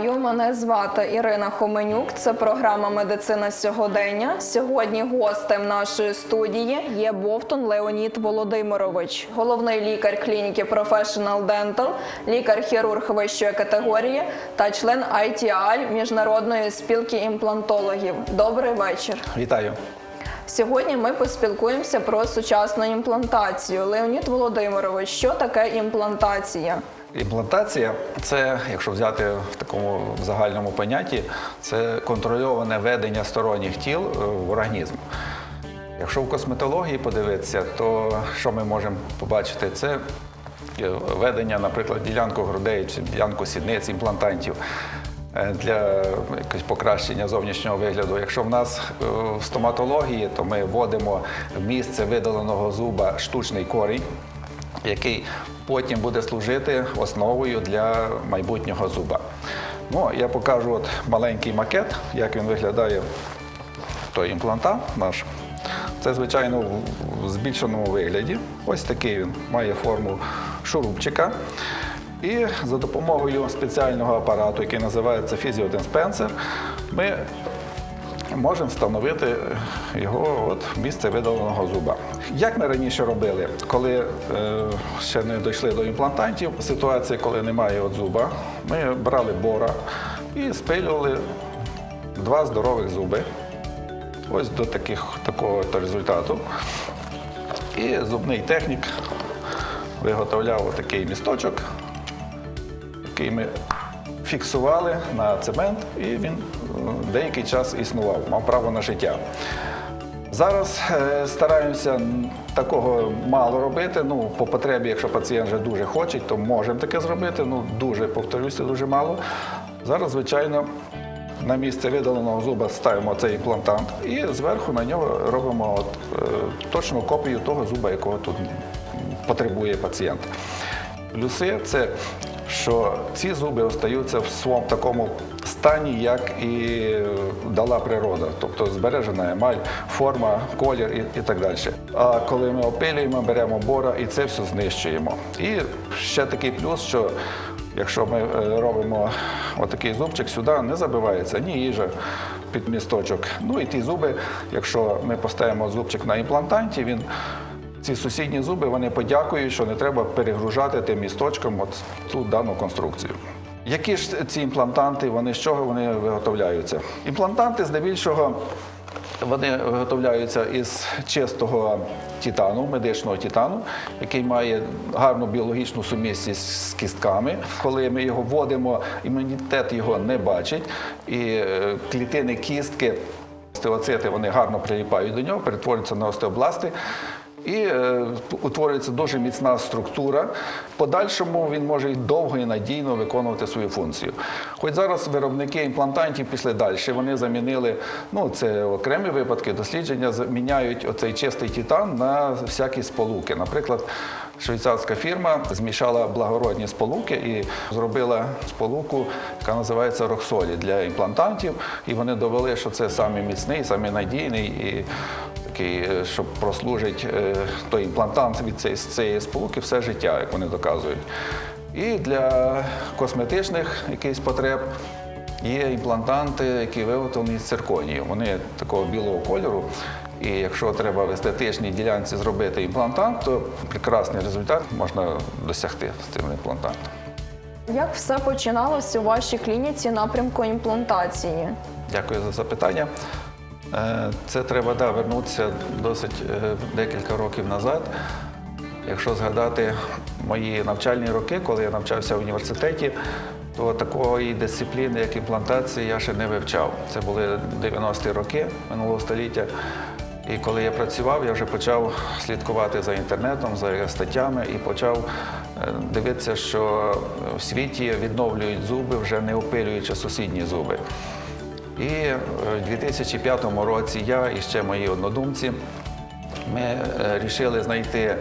Вітаю, мене звати Ірина Хоменюк. Це програма Медицина сьогодення. Сьогодні гостем нашої студії є Бовтон Леонід Володимирович, головний лікар клініки Professional Dental, лікар-хірург вищої категорії та член ITAL Міжнародної спілки імплантологів. Добрий вечір. Вітаю. Сьогодні ми поспілкуємося про сучасну імплантацію. Леонід Володимирович, що таке імплантація? Імплантація це, якщо взяти такому загальному понятті, це контрольоване ведення сторонніх тіл е, в організм. Якщо в косметології подивитися, то що ми можемо побачити? Це е, ведення, наприклад, ділянку грудей чи ділянку сідниць, імплантантів е, для якогось покращення зовнішнього вигляду. Якщо в нас в стоматології, то ми вводимо в місце видаленого зуба штучний корінь, який потім буде служити основою для майбутнього зуба. Ну, я покажу от маленький макет, як він виглядає той імплантант наш. Це, звичайно, в збільшеному вигляді. Ось такий він має форму шурупчика. І за допомогою спеціального апарату, який називається фізіодиспенсер, ми можемо встановити його от місце видаленого зуба. Як ми раніше робили, коли е, ще не дійшли до імплантантів, ситуація, коли немає от зуба, ми брали бора і спилювали два здорових зуби. Ось до таких, такого результату. І зубний технік виготовляв такий місточок, який ми фіксували на цемент, і він е, деякий час існував, мав право на життя. Зараз е, стараємося такого мало робити. Ну, по потребі, якщо пацієнт вже дуже хоче, то можемо таке зробити. Ну, дуже, повторюся, дуже мало. Зараз, звичайно, на місце видаленого зуба ставимо цей імплантант і зверху на нього робимо от, е, точну копію того зуба, якого тут потребує пацієнт. Плюси це що ці зуби остаються в своєму такому стані, як і дала природа, тобто збережена емаль, форма, колір і, і так далі. А коли ми опилюємо, беремо бора і це все знищуємо. І ще такий плюс, що якщо ми е, робимо отакий зубчик сюди, не забивається ні їжа під місточок. Ну і ті зуби, якщо ми поставимо зубчик на імплантанті, він ці сусідні зуби вони подякують, що не треба перегружати тим місточком ту дану конструкцію. Які ж ці імплантанти, вони з чого вони виготовляються? Імплантанти здебільшого вони виготовляються із чистого титану, медичного титану, який має гарну біологічну сумісність з кістками. Коли ми його вводимо, імунітет його не бачить, і е, клітини кістки, остеоцити, вони гарно приліпають до нього, перетворюються на остеобласти. І е, утворюється дуже міцна структура. Подальшому він може довго і надійно виконувати свою функцію. Хоч зараз виробники імплантантів пішли далі, вони замінили, ну це окремі випадки, дослідження заміняють оцей чистий титан на всякі сполуки. Наприклад, швейцарська фірма змішала благородні сполуки і зробила сполуку, яка називається Роксолі для імплантантів. І вони довели, що це самий міцний, самий надійний і такий, е, що прослужить е, той імплантант від цієї, цієї сполуки все життя, як вони доказують. І для косметичних якихось потреб є імплантанти, які виготовлені з цирконію. Вони такого білого кольору. І якщо треба в естетичній ділянці зробити імплантант, то прекрасний результат можна досягти з цим імплантантом. Як все починалося у вашій клініці напрямку імплантації? Дякую за запитання. Е, Це треба да, вернутися досить е, декілька років назад. Якщо згадати мої навчальні роки, коли я навчався в університеті, то такої дисципліни, як імплантація, я ще не вивчав. Це були 90-ті роки минулого століття. І коли я працював, я вже почав слідкувати за інтернетом, за статтями і почав е, дивитися, що в світі відновлюють зуби, вже не опилюючи сусідні зуби. І е, в 2005 році я і ще мої однодумці ми вирішили знайти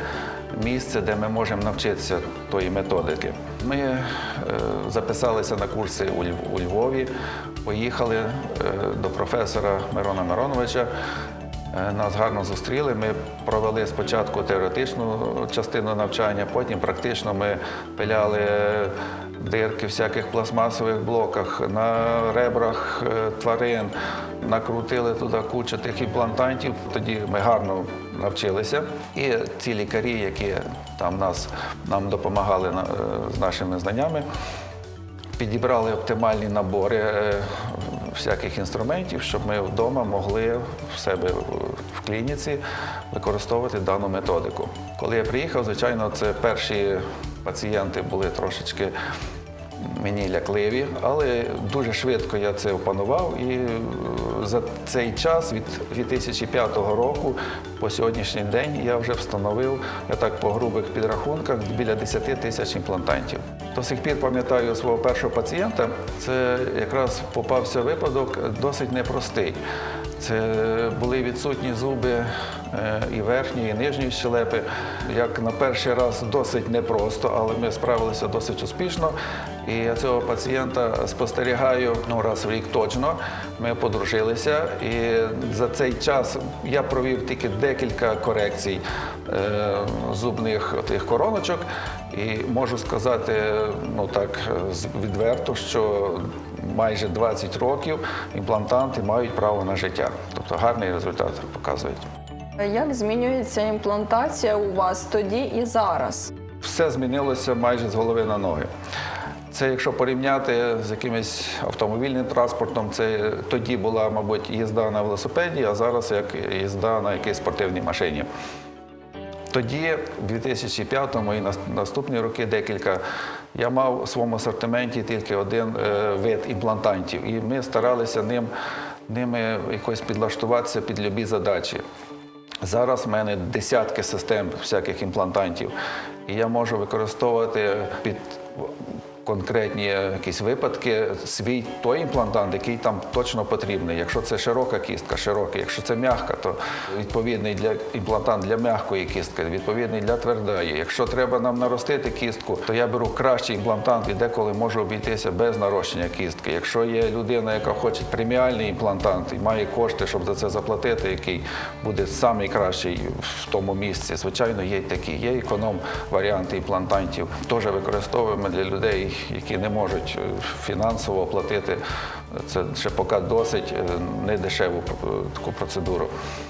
місце, де ми можемо навчитися тої методики. Ми е, записалися на курси у Львові, поїхали е, до професора Мирона Мироновича. Е, Нас гарно зустріли. Ми провели спочатку теоретичну частину навчання, потім практично ми пиляли дирки в всяких пластмасових блоках, на ребрах е, тварин, накрутили туди кучу тих імплантантів. Тоді ми гарно навчилися. І ці лікарі, які там нас, нам допомагали е, з нашими знаннями, підібрали оптимальні набори е, всяких інструментів, щоб ми вдома могли в себе в клініці використовувати дану методику. Коли я приїхав, звичайно, це перші пацієнти були трошечки мені лякливі, але дуже швидко я це опанував і е, за цей час від 2005 року по сьогоднішній день я вже встановив, я так по грубих підрахунках, біля 10 тисяч імплантантів. До сих пір пам'ятаю свого першого пацієнта. Це якраз попався випадок досить непростий. Це були відсутні зуби е, і верхньої, і нижньої щелепи. Як на перший раз досить непросто, але ми справилися досить успішно. І я цього пацієнта спостерігаю ну, раз в рік точно. Ми подружилися, і за цей час я провів тільки декілька корекцій е, зубних тих короночок. І можу сказати, ну так відверто, що майже 20 років імплантанти мають право на життя. Тобто гарний результат показують. Як змінюється імплантація у вас тоді і зараз? Все змінилося майже з голови на ноги. Це якщо порівняти з якимось автомобільним транспортом, це тоді була, мабуть, їзда на велосипеді, а зараз як їзда на якійсь спортивній машині. Тоді, в 2005-му і наступні роки декілька, я мав у своєму асортименті тільки один е, вид імплантантів, і ми старалися ним, ними якось підлаштуватися під любі задачі. Зараз в мене десятки систем всяких імплантантів, і я можу використовувати під конкретні якісь випадки свій той імплантант, який там точно потрібний. Якщо це широка кістка, широкий. Якщо це м'яка, то відповідний для імплантант для м'якої кістки, відповідний для твердої. Якщо треба нам наростити кістку, то я беру кращий імплантант і деколи можу обійтися без нарощення кістки. Якщо є людина, яка хоче преміальний імплантант і має кошти, щоб за це заплатити, який буде найкращий в тому місці, звичайно, є такі. Є економ варіанти імплантантів. Теж використовуємо для людей, які не можуть е, фінансово оплатити. Це ще поки досить е, недешеву е, таку процедуру.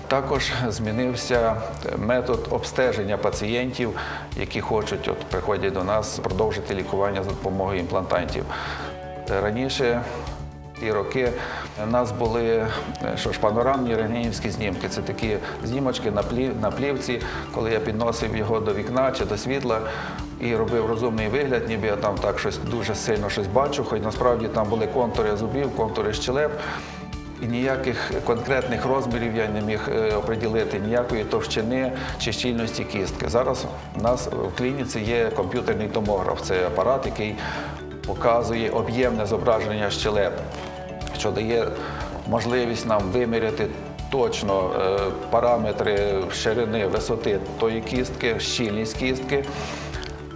Також змінився метод обстеження пацієнтів, які хочуть, от приходять до нас, продовжити лікування за допомогою імплантантів. Раніше ті роки у нас були е, що ж, панорамні рентгенівські знімки. Це такі знімочки на, плі, на плівці, коли я підносив його до вікна чи до світла і робив розумний вигляд, ніби я там так щось дуже сильно щось бачу, хоч насправді там були контури зубів, контури щелеп. І ніяких конкретних розмірів я не міг е, оприділити, ніякої товщини чи щільності кістки. Зараз у нас в клініці є комп'ютерний томограф. Це апарат, який показує об'ємне зображення щелеп, що дає можливість нам виміряти точно е, параметри ширини, висоти тої кістки, щільність кістки.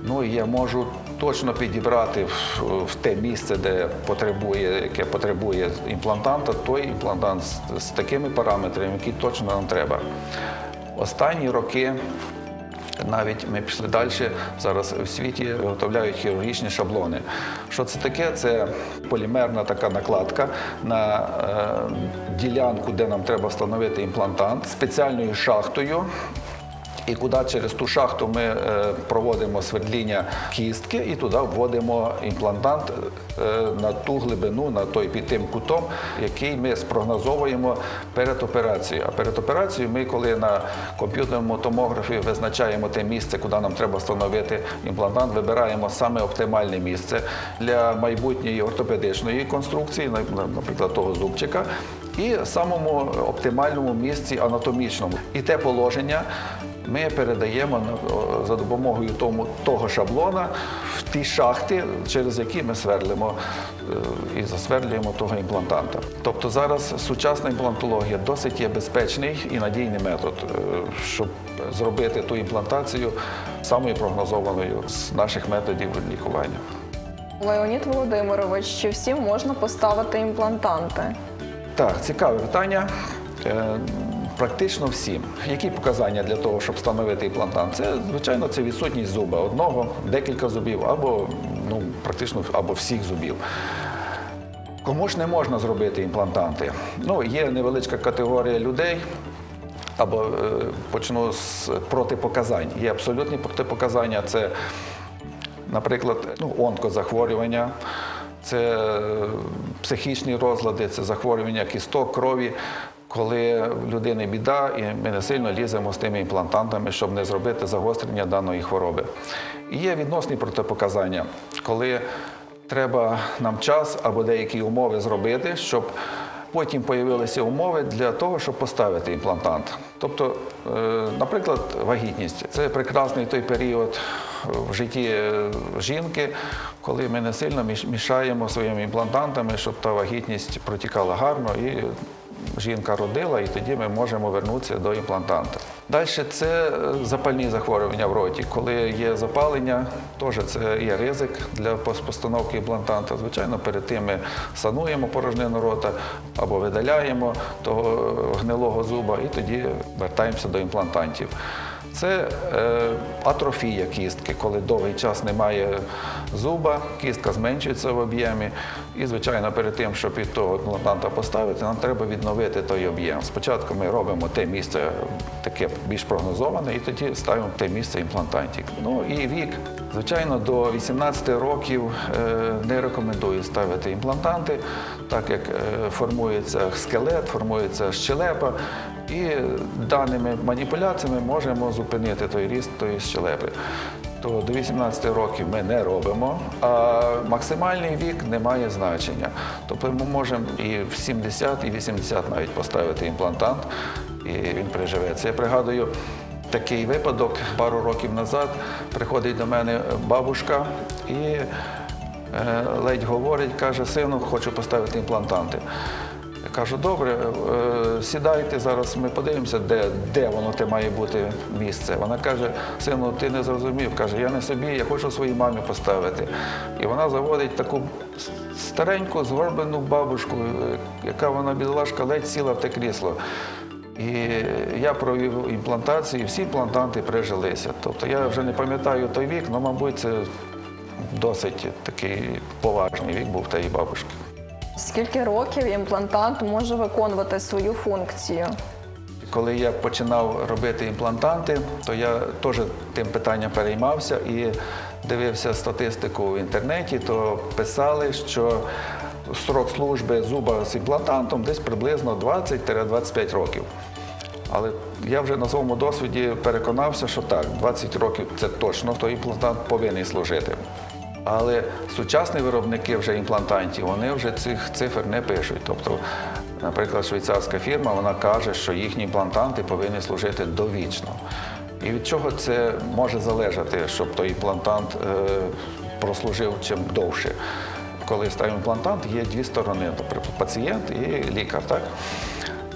Ну я можу точно підібрати в, те місце, де потребує, яке потребує імплантанта, той імплантант з такими параметрами, які точно нам треба. Останні роки навіть ми пішли далі. Зараз у світі виготовляють хірургічні шаблони. Що це таке? Це полімерна така накладка на е, ділянку, де нам треба встановити імплантант спеціальною шахтою. І куди через ту шахту ми е, проводимо свердління кістки і туди вводимо імплантант е, на ту глибину, на той під тим кутом, який ми спрогнозовуємо перед операцією. А перед операцією ми, коли на комп'ютерному томографі визначаємо те місце, куди нам треба встановити імплантант, вибираємо саме оптимальне місце для майбутньої ортопедичної конструкції, наприклад, того зубчика. І самому оптимальному місці анатомічному. І те положення ми передаємо за допомогою тому, того шаблона в ті шахти, через які ми сверлимо е, і засверлюємо того імплантанта. Тобто зараз сучасна імплантологія досить є безпечний і надійний метод, е, щоб зробити ту імплантацію самою прогнозованою з наших методів лікування. Леонід Володимирович, чи всім можна поставити імплантанти? Так, цікаве питання. Практично всім. Які показання для того, щоб встановити імплантант? Це, звичайно, це відсутність зуба одного, декілька зубів, або ну, практично або всіх зубів. Кому ж не можна зробити імплантанти? Ну, є невеличка категорія людей. Або е, почну з протипоказань. Є абсолютні протипоказання. Це, наприклад, ну, онкозахворювання, це е, психічні розлади, це захворювання кісток, крові. Коли в людини біда, і ми не сильно ліземо з тими імплантантами, щоб не зробити загострення даної хвороби. І є відносні протипоказання, коли треба нам час або деякі умови зробити, щоб потім з'явилися умови для того, щоб поставити імплантант. Тобто, е, наприклад, вагітність це прекрасний той період в житті е, жінки, коли ми не сильно мішаємо своїми імплантантами, щоб та вагітність протікала гарно і жінка родила, і тоді ми можемо вернутися до імплантанта. Далі це е, запальні захворювання в роті. Коли є запалення, теж це є ризик для постановки імплантанта. Звичайно, перед тим ми сануємо порожнину рота або видаляємо того гнилого зуба, і тоді вертаємося до імплантантів. Це е, атрофія кістки, коли довгий час немає зуба, кістка зменшується в об'ємі. І, звичайно, перед тим, щоб від того імплантанта поставити, нам треба відновити той об'єм. Спочатку ми робимо те місце таке більш прогнозоване, і тоді ставимо те місце імплантантів. Ну і вік. Звичайно, до 18 років е, не рекомендую ставити імплантанти, так як е, формується скелет, формується щелепа. І даними маніпуляціями можемо зупинити той ріст тої щелепи. То до 18 років ми не робимо, а максимальний вік не має значення. Тобто ми можемо і в 70, і 80 навіть поставити імплантант, і він приживеться. Я пригадую такий випадок пару років назад. Приходить до мене бабушка і е, ледь говорить, каже, сину, хочу поставити імплантанти. Я кажу, добре, е, сідайте зараз, ми подивимося, де, де воно те має бути місце. Вона каже, сину, ти не зрозумів. Каже, я не собі, я хочу своїй мамі поставити. І вона заводить таку стареньку, згорблену бабушку, е, яка вона бідолашка ледь сіла в те крісло. І я провів імплантацію, і всі імплантанти прижилися. Тобто я вже не пам'ятаю той вік, але, мабуть, це досить такий поважний вік був тієї бабушки. Скільки років імплантант може виконувати свою функцію? Коли я починав робити імплантанти, то я теж тим питанням переймався і дивився статистику в інтернеті, то писали, що срок служби зуба з імплантантом десь приблизно 20-25 років. Але я вже на своєму досвіді переконався, що так, 20 років це точно, то імплантант повинен служити. Але сучасні виробники вже імплантантів, вони вже цих цифр не пишуть. Тобто, наприклад, швейцарська фірма вона каже, що їхні імплантанти повинні служити довічно. І від чого це може залежати, щоб той імплантант е, прослужив чим довше. Коли ставимо імплантант, є дві сторони: тобто пацієнт і лікар. Так?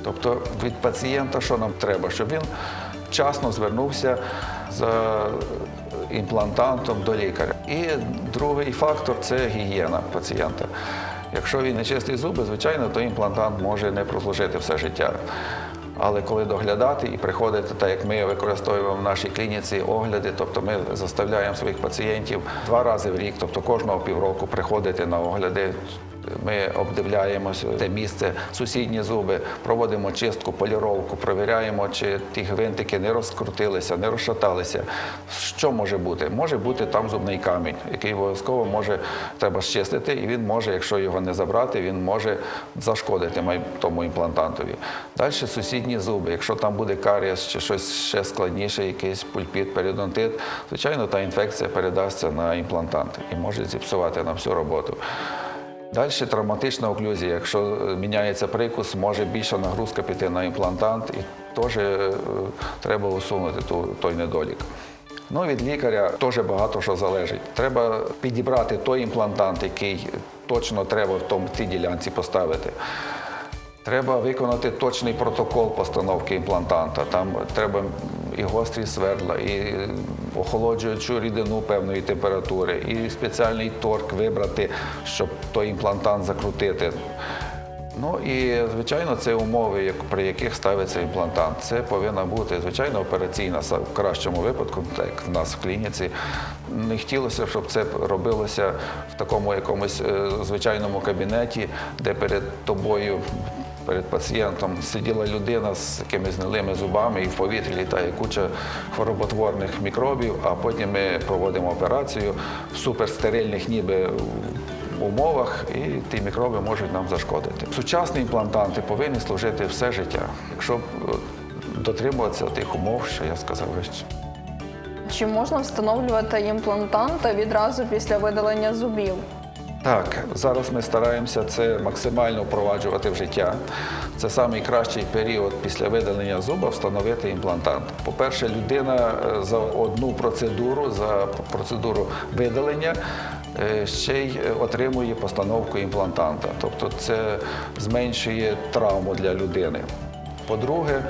Тобто від пацієнта що нам треба? Щоб він вчасно звернувся за імплантантом до лікаря. І другий фактор це гігієна пацієнта. Якщо він не чистить зуби, звичайно, то імплантант може не прослужити все життя. Але коли доглядати і приходити, так як ми використовуємо в нашій клініці огляди, тобто ми заставляємо своїх пацієнтів два рази в рік, тобто кожного півроку приходити на огляди. Ми обдивляємося те місце, сусідні зуби, проводимо чистку, поліровку, провіряємо, чи ті гвинтики не розкрутилися, не розшаталися. Що може бути? Може бути там зубний камінь, який обов'язково може треба щистити, і він може, якщо його не забрати, він може зашкодити тому імплантантові. Далі сусідні зуби. Якщо там буде карієс чи щось ще складніше, якийсь пульпіт, періодонтит, звичайно, та інфекція передасться на імплантант і може зіпсувати на всю роботу. Далі травматична оклюзія. Якщо е, міняється прикус, може більша нагрузка піти на імплантант, і теж е, треба усунути той недолік. Ну, від лікаря теж багато що залежить. Треба підібрати той імплантант, який точно треба в тому в тій ділянці поставити. Треба виконати точний протокол постановки імплантанта. Там треба і гострі свердла, і охолоджуючу рідину певної температури, і спеціальний торк вибрати, щоб той імплантант закрутити. Ну і звичайно, це умови, при яких ставиться імплантант. Це повинна бути звичайно операційна в кращому випадку, так як в нас в клініці. Не хотілося, щоб це робилося в такому якомусь е, звичайному кабінеті, де перед тобою. Перед пацієнтом сиділа людина з якимись гнилими зубами, і в повітрі літає куча хвороботворних мікробів, а потім ми проводимо операцію в суперстерильних ніби умовах, і ті мікроби можуть нам зашкодити. Сучасні імплантанти повинні служити все життя, якщо е, дотримуватися тих умов, що я сказав вище. Чи можна встановлювати імплантанти відразу після видалення зубів? Так, зараз ми стараємося це максимально впроваджувати в життя. Це найкращий період після видалення зуба встановити імплантант. По-перше, людина е, за одну процедуру, за процедуру видалення, е, ще й е, отримує постановку імплантанта. Тобто це зменшує травму для людини. По-друге,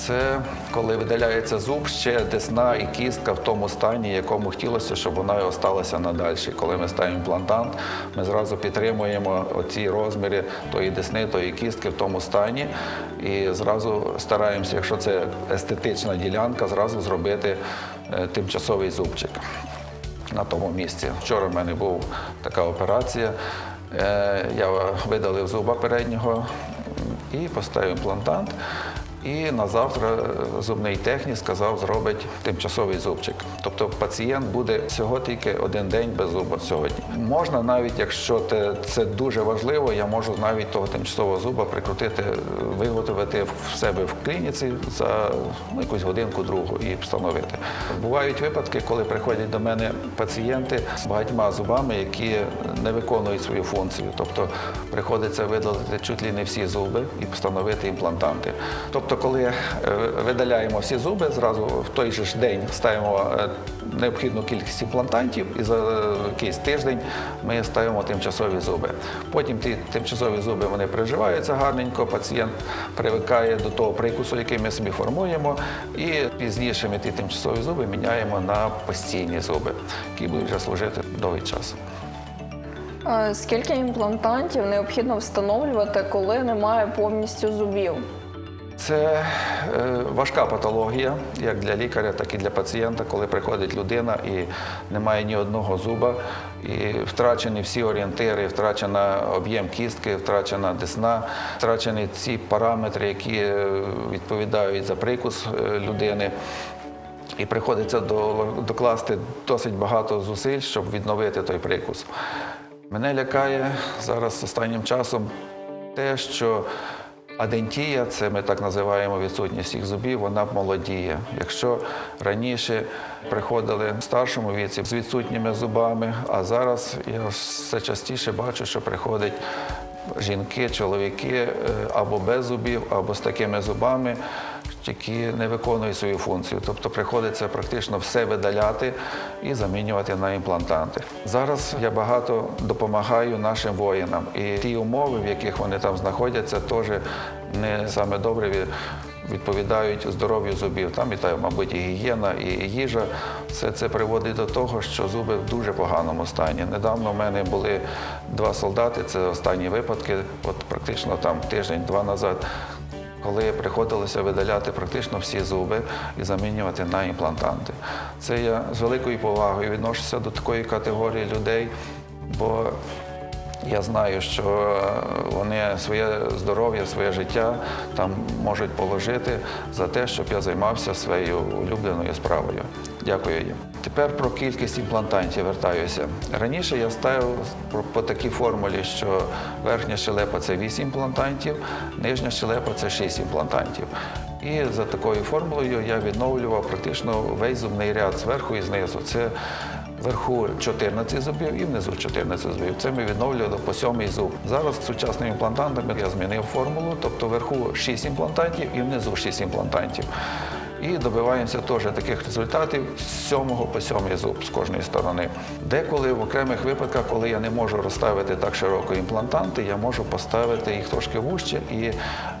це коли видаляється зуб, ще десна і кістка в тому стані, якому хотілося, щоб вона і осталася надальше. Коли ми ставимо імплантант, ми зразу підтримуємо оці розміри тої десни, тої кістки в тому стані. І зразу стараємося, якщо це естетична ділянка, зразу зробити е, тимчасовий зубчик на тому місці. Вчора в мене була така операція. Е, Я видалив зуба переднього і поставив імплантант. І на завтра зубний технік сказав, зробить тимчасовий зубчик. Тобто пацієнт буде всього тільки один день без зуба сьогодні. Можна навіть, якщо це дуже важливо, я можу навіть того тимчасового зуба прикрутити, виготовити в себе в клініці за ну, якусь годинку другу і встановити. Бувають випадки, коли приходять до мене пацієнти з багатьма зубами, які не виконують свою функцію. Тобто приходиться видалити чуть ли не всі зуби і встановити імплантанти. Тобто, коли е, видаляємо всі зуби, зразу в той же ж день ставимо е, необхідну кількість імплантантів, і за е, якийсь тиждень ми ставимо тимчасові зуби. Потім ті тимчасові зуби вони приживаються гарненько, пацієнт привикає до того прикусу, який ми собі формуємо, і пізніше ми ті тимчасові зуби міняємо на постійні зуби, які будуть вже служити довгий час. Скільки імплантантів необхідно встановлювати, коли немає повністю зубів? Це е, важка патологія, як для лікаря, так і для пацієнта, коли приходить людина і немає ні одного зуба, і втрачені всі орієнтири, втрачена об'єм кістки, втрачена десна, втрачені ці параметри, які е, відповідають за прикус е, людини. І приходиться докласти досить багато зусиль, щоб відновити той прикус. Мене лякає зараз останнім часом те, що адентія, це ми так називаємо відсутність їх зубів, вона молодіє. Якщо раніше приходили в старшому віці з відсутніми зубами, а зараз я все частіше бачу, що приходять жінки, чоловіки е, або без зубів, або з такими зубами, які не виконують свою функцію. Тобто приходиться практично все видаляти і замінювати на імплантанти. Зараз я багато допомагаю нашим воїнам, і ті умови, в яких вони там знаходяться, теж не саме добре відповідають здоров'ю зубів. Там і та, мабуть, і гігієна, і їжа. Все це приводить до того, що зуби в дуже поганому стані. Недавно в мене були два солдати, це останні випадки, от практично там тиждень-два назад. Коли приходилося видаляти практично всі зуби і замінювати на імплантанти. Це я з великою повагою відношуся до такої категорії людей, бо я знаю, що е, вони своє здоров'я, своє життя там можуть положити за те, щоб я займався своєю улюбленою справою. Дякую їм. Тепер про кількість імплантантів вертаюся. Раніше я ставив по- такій формулі, що верхня щелепа це 8 імплантантів, нижня щелепа це 6 імплантантів. І за такою формулою я відновлював практично весь зубний ряд зверху і знизу. Це Вверху 14 зубів і внизу 14 зубів. Це ми відновлювали по сьомий зуб. Зараз з сучасними імплантантами я змінив формулу, тобто вверху 6 імплантантів і внизу 6 імплантантів. І добиваємося теж таких результатів з сьомого по сьомий зуб з кожної сторони. Деколи в окремих випадках, коли я не можу розставити так широко імплантанти, я можу поставити їх трошки вужче і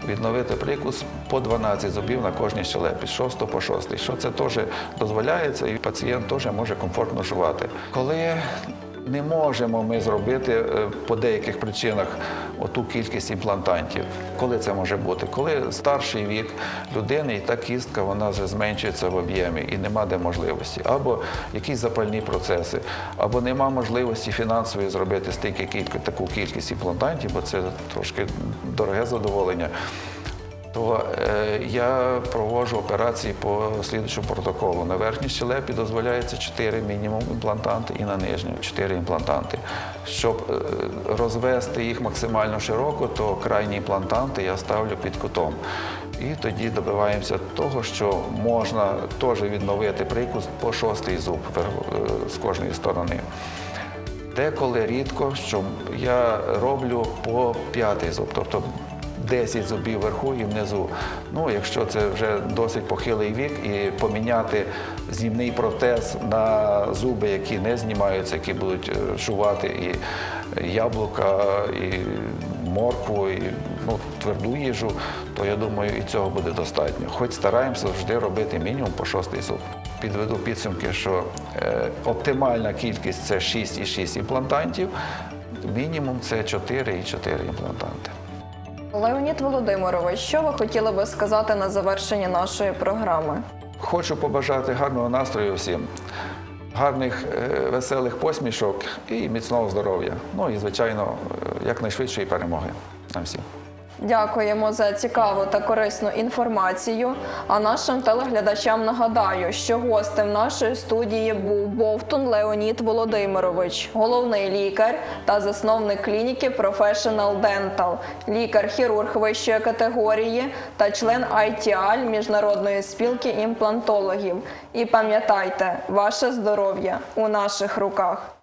відновити прикус по 12 зубів на кожній щелепі, з 6 по 6. Що це теж дозволяється, і пацієнт теж може комфортно жувати. Коли Не можемо ми зробити е, по деяких причинах оту кількість імплантантів. Коли це може бути? Коли старший вік людини і та кістка вона вже зменшується в об'ємі і нема де можливості. Або якісь запальні процеси, або нема можливості фінансової зробити стільки кілька, таку кількість імплантантів, бо це трошки дороге задоволення. То е, я проводжу операції по слідчому протоколу. На верхній щелепі дозволяється 4 мінімум імплантанти і на нижню 4 імплантанти. Щоб е, розвести їх максимально широко, то крайні імплантанти я ставлю під кутом. І тоді добиваємося того, що можна теж відновити прикус по шостий зуб е, з кожної сторони. Деколи рідко, що я роблю по п'ятий зуб, тобто 10 зубів вверху і внизу. Ну, якщо це вже досить похилий вік, і поміняти знімний протез на зуби, які не знімаються, які будуть е, шувати і яблука, і моркву, і ну, тверду їжу, то я думаю, і цього буде достатньо. Хоч стараємося завжди робити мінімум по шостий зуб. Підведу підсумки, що е, оптимальна кількість це 6,6 імплантантів, мінімум це 4,4 імплантанти. Леонід Володимирович, що ви хотіли би сказати на завершення нашої програми? Хочу побажати гарного настрою всім, гарних е, веселих посмішок і міцного здоров'я. Ну і, звичайно, е, якнайшвидшої перемоги нам всім. Дякуємо за цікаву та корисну інформацію. А нашим телеглядачам нагадаю, що гостем нашої студії був Бовтун Леонід Володимирович, головний лікар та засновник клініки Professional Dental, лікар-хірург вищої категорії та член ITAL Міжнародної спілки імплантологів. І пам'ятайте, ваше здоров'я у наших руках.